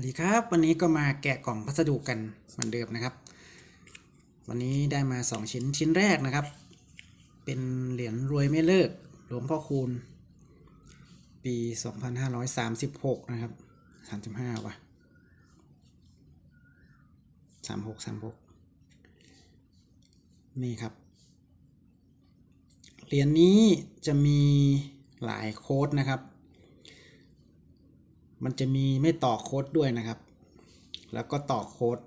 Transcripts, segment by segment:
วัสดีครับ วันนี้ก็มาแกะกล่องพัสดุกันเหมือนเดิมนะครับ วันนี้ได้มา 2 ชิ้นชิ้นแรกนะครับ เป็นเหรียญรวยไม่เลิก หลวงพ่อคูณ ปี 2536 นะครับ 35ว่ะ36 36 นี่ครับ เหรียญนี้จะมีหลายโค้ดนะครับ มันจะมีไม่ต่อโค้ดด้วยนะครับ แล้วก็ต่อโค้ด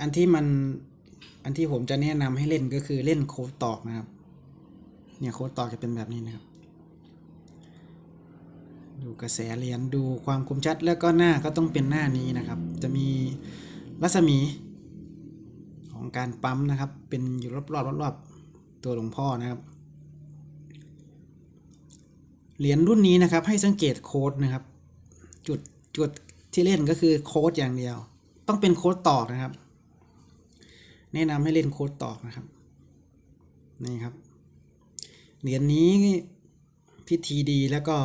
อันที่มัน อันที่ผมจะแนะนำให้เล่นก็คือเล่นโค้ดตอกนะครับ เนี่ยโค้ดตอกจะเป็นแบบนี้นะครับ ดูกระแสเหรียญดูความคมชัดแล้วก็หน้าก็ต้องเป็นหน้านี้นะครับ จะมีรัศมีของการปั๊มนะครับ เป็นอยู่รอบๆรอบๆตัวหลวงพ่อนะครับเหรียญรุ่นนี้นะครับให้สังเกตโค้ดนะครับ จุดจุดที่เล่นก็คือโค้ดอย่างเดียว ต้องเป็นโค้ดตอกนะครับ แนะนำให้เล่นโค้ดตอกนะครับนี่ครับเหรียญนี้พิธีดีแล้วก็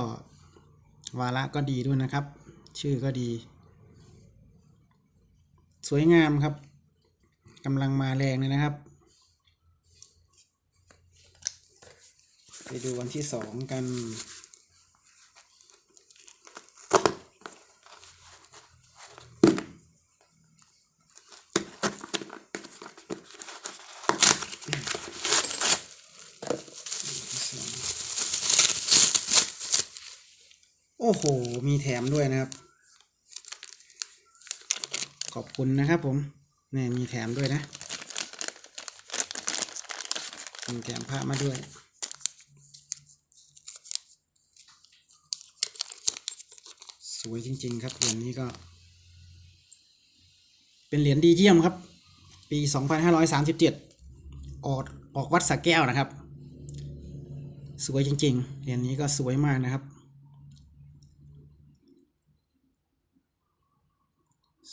วาระก็ดีด้วยนะครับ ชื่อก็ดี สวยงามครับกำลังมาแรงเลยนะครับ ไปดูวันที่สองกัน โอ้โห มีแถมด้วยนะครับ ขอบคุณนะครับผมนี่มีแถมด้วยนะ มีแถมผ้ามาด้วย สวยจริง ๆ ครับเหรียญนี้ก็ เป็นเหรียญดีเยี่ยมครับ ปี 2537 ออกออกวัดสระแก้วนะครับ สวยจริง ๆ เหรียญนี้ก็สวยมากนะครับ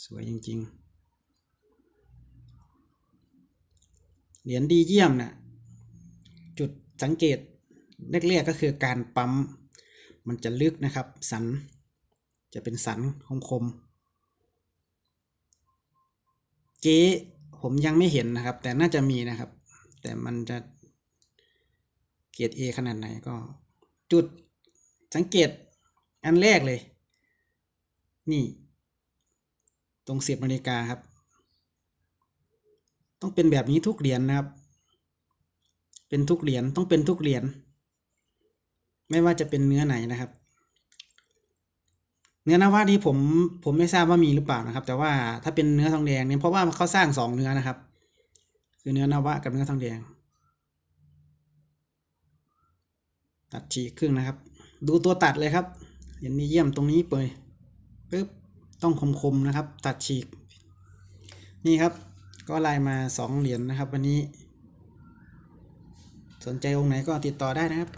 สวยจริง ๆ เหรียญดีเยี่ยมนะ่ะ จุดสังเกตแรกๆก็คือการปั๊ม มันจะลึกนะครับ สัน จะเป็นสันคมๆเจ๊ผมยังไม่เห็นนะครับ แต่น่าจะมีนะครับ แต่มันจะเกียรด A ขนาดไหนก็ จุดสังเกตอันแรกเลย นี่ ตรงเสียบนาฬิกาครับ ต้องเป็นแบบนี้ทุกเหรียญนะครับ เป็นทุกเหรียญต้องเป็นทุกเหรียญไม่ว่าจะเป็นเนื้อไหนนะครับ เนื้อนาวะนี้ผมผมไม่ทราบว่ามีหรือเปล่านะครับ แต่ว่าถ้าเป็นเนื้อทองแดงเนี่ยเพราะว่าเขาสร้างสองเนื้อนะครับ คือเนื้อนาวะกับเนื้อทองแดง ตัดฉีกครึ่งนะครับ ดูตัวตัดเลยครับเห็นนี้เยี่ยมตรงนี้เปยปึ๊บ ต้องคมๆนะครับ ตัดฉีก นี่ครับ ก็ไลน์มาสองเหรียญนะครับ วันนี้ สนใจองค์ไหนก็ติดต่อได้นะครับ